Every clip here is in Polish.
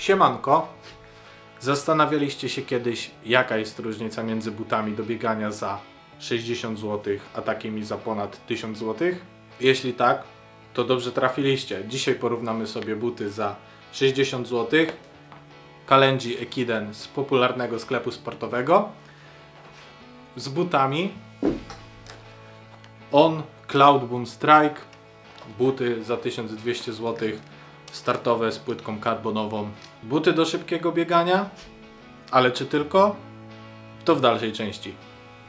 Siemanko. Zastanawialiście się kiedyś, jaka jest różnica między butami do biegania za 60 zł, a takimi za ponad 1000 zł? Jeśli tak, to dobrze trafiliście. Dzisiaj porównamy sobie buty za 60 zł, Kalenji Ekiden z popularnego sklepu sportowego z butami On Cloud Boom Strike, buty za 1200 zł, startowe z płytką karbonową, buty do szybkiego biegania, ale czy tylko? To w dalszej części.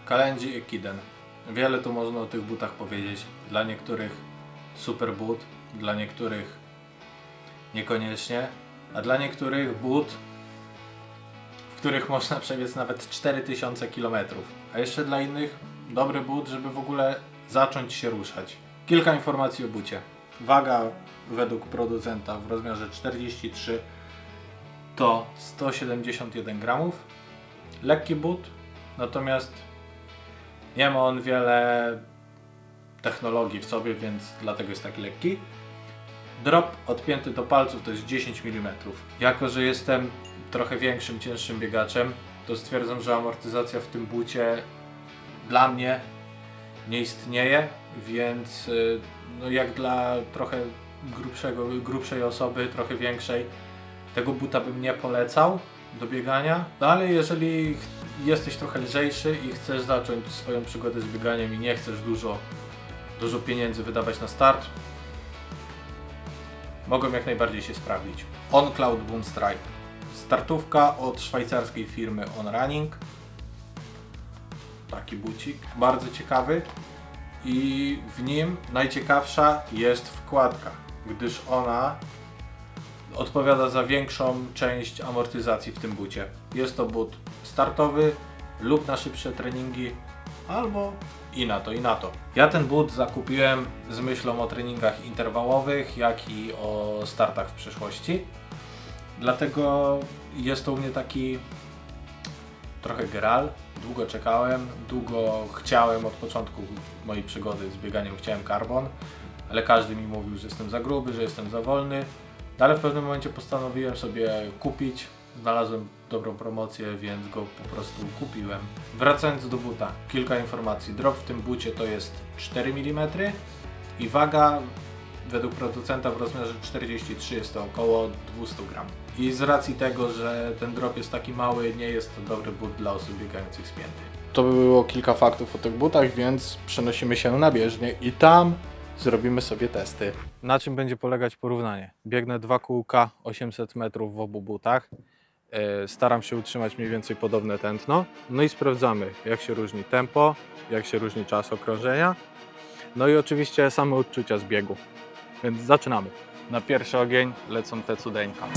Kalenji Ekiden. Wiele tu można o tych butach powiedzieć. Dla niektórych super but, dla niektórych niekoniecznie, a dla niektórych but, w których można przebiec nawet 4000 km. A jeszcze dla innych dobry but, żeby w ogóle zacząć się ruszać. Kilka informacji o bucie. Waga według producenta w rozmiarze 43 to 171 gramów. Lekki but, natomiast nie ma on wiele technologii w sobie, więc dlatego jest taki lekki. Drop odpięty do palców to jest 10 mm. Jako, że jestem trochę większym, cięższym biegaczem, to stwierdzam, że amortyzacja w tym bucie dla mnie nie istnieje, więc y, no jak dla trochę grubszego, grubszej osoby, trochę większej, tego buta bym nie polecał do biegania. No ale jeżeli jesteś trochę lżejszy i chcesz zacząć swoją przygodę z bieganiem i nie chcesz dużo, dużo pieniędzy wydawać na start, mogą jak najbardziej się sprawdzić. On Cloud Boom Strike. Startówka od szwajcarskiej firmy On Running. Taki bucik, bardzo ciekawy. I w nim najciekawsza jest wkładka, gdyż ona odpowiada za większą część amortyzacji w tym bucie. Jest to but startowy lub na szybsze treningi, albo i na to, i na to. Ja ten but zakupiłem z myślą o treningach interwałowych, jak i o startach w przyszłości. Dlatego jest to u mnie taki trochę gral. Długo czekałem, długo chciałem od początku mojej przygody z bieganiem, chciałem karbon, ale każdy mi mówił, że jestem za gruby, że jestem za wolny. No ale w pewnym momencie postanowiłem sobie kupić. Znalazłem dobrą promocję, więc go po prostu kupiłem. Wracając do buta, kilka informacji. Drop w tym bucie to jest 4 mm i waga według producenta w rozmiarze 43 jest to około 200 gram. I z racji tego, że ten drop jest taki mały, nie jest to dobry but dla osób biegających spięty. To by było kilka faktów o tych butach, więc przenosimy się na bieżnię i tam zrobimy sobie testy. Na czym będzie polegać porównanie? Biegnę dwa kółka 800 metrów w obu butach. E, Staram się utrzymać mniej więcej podobne tętno. No i sprawdzamy, jak się różni tempo, jak się różni czas okrążenia. No i oczywiście same odczucia z biegu. Więc zaczynamy. Na pierwszy ogień lecą te cudeńka.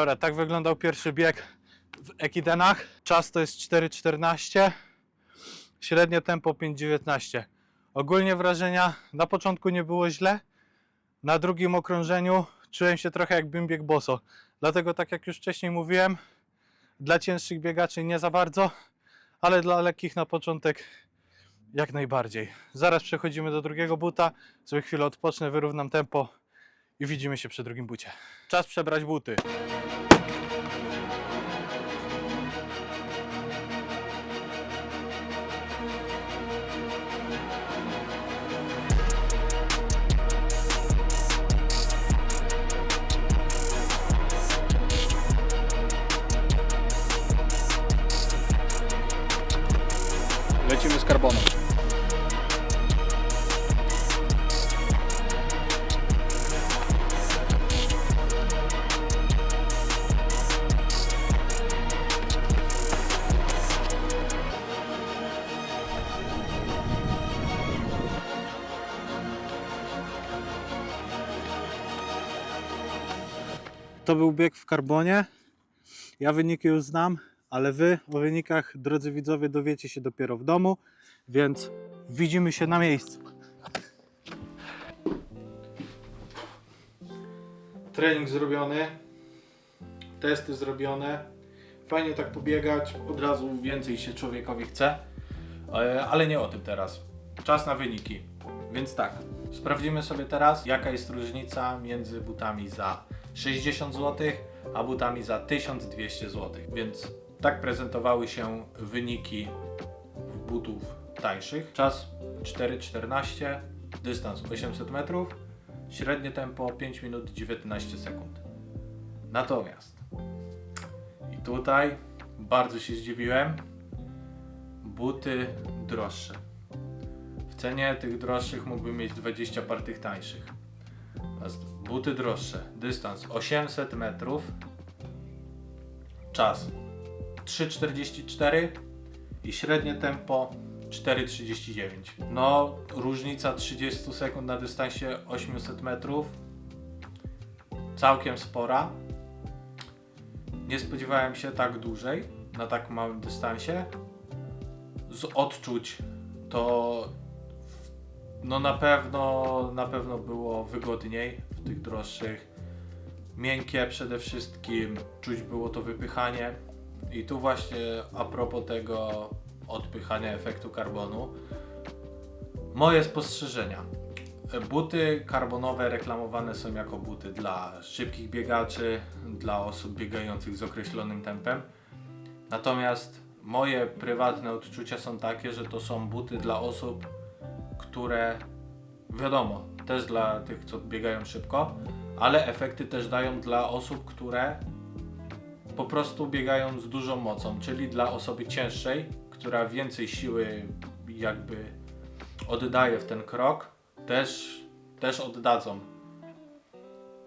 Dobra, tak wyglądał pierwszy bieg w Ekidenach. Czas to jest 4,14, średnie tempo 5,19. Ogólnie wrażenia na początku nie było źle, na drugim okrążeniu czułem się trochę jakbym biegł boso. Dlatego tak jak już wcześniej mówiłem, dla cięższych biegaczy nie za bardzo, ale dla lekkich na początek jak najbardziej. Zaraz przechodzimy do drugiego buta, sobie chwilę odpocznę, wyrównam tempo i widzimy się przy drugim bucie. Czas przebrać buty. Lecimy z karbonem. To był bieg w karbonie. Ja wyniki już znam, ale wy o wynikach, drodzy widzowie, dowiecie się dopiero w domu, więc widzimy się na miejscu. Trening zrobiony, testy zrobione. Fajnie tak pobiegać, od razu więcej się człowiekowi chce, E, ale nie o tym teraz. Czas na wyniki. Więc tak, sprawdzimy sobie teraz, jaka jest różnica między butami za 60 zł, a butami za 1200 zł. Więc tak prezentowały się wyniki butów tańszych. Czas 4,14, dystans 800 metrów, średnie tempo 5 minut 19 sekund. Natomiast i tutaj bardzo się zdziwiłem, buty droższe. W cenie tych droższych mógłbym mieć 20 par tańszych. Buty droższe. Dystans 800 metrów. Czas 3,44 i średnie tempo 4,39. No, różnica 30 sekund na dystansie 800 metrów. Całkiem spora. Nie spodziewałem się tak dużej na tak małym dystansie. Z odczuć to no na pewno, na pewno było wygodniej w tych droższych. Miękkie przede wszystkim, czuć było to wypychanie. I tu właśnie a propos tego odpychania efektu karbonu. Moje spostrzeżenia. Buty karbonowe reklamowane są jako buty dla szybkich biegaczy, dla osób biegających z określonym tempem. Natomiast moje prywatne odczucia są takie, że to są buty dla osób, które wiadomo, też dla tych, co biegają szybko, ale efekty też dają dla osób, które po prostu biegają z dużą mocą, czyli dla osoby cięższej, która więcej siły jakby oddaje w ten krok, też, też oddadzą.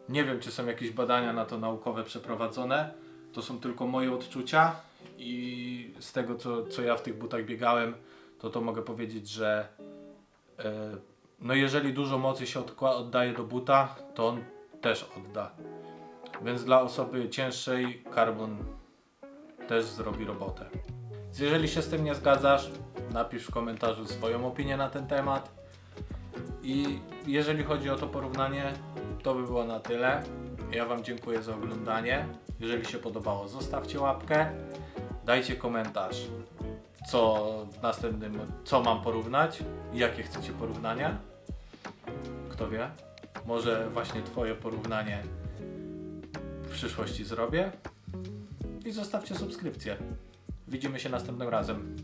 Nie wiem, czy są jakieś badania na to naukowe przeprowadzone. To są tylko moje odczucia i z tego, co, co ja w tych butach biegałem, to to mogę powiedzieć, że no jeżeli dużo mocy się oddaje do buta, to on też odda. Więc dla osoby cięższej karbon też zrobi robotę. Jeżeli się z tym nie zgadzasz, napisz w komentarzu swoją opinię na ten temat. I jeżeli chodzi o to porównanie, to by było na tyle. Ja Wam dziękuję za oglądanie. Jeżeli się podobało, zostawcie łapkę, dajcie komentarz, co w następnym, co mam porównać, jakie chcecie porównania. Kto wie, może właśnie Twoje porównanie w przyszłości zrobię. I zostawcie subskrypcję. Widzimy się następnym razem.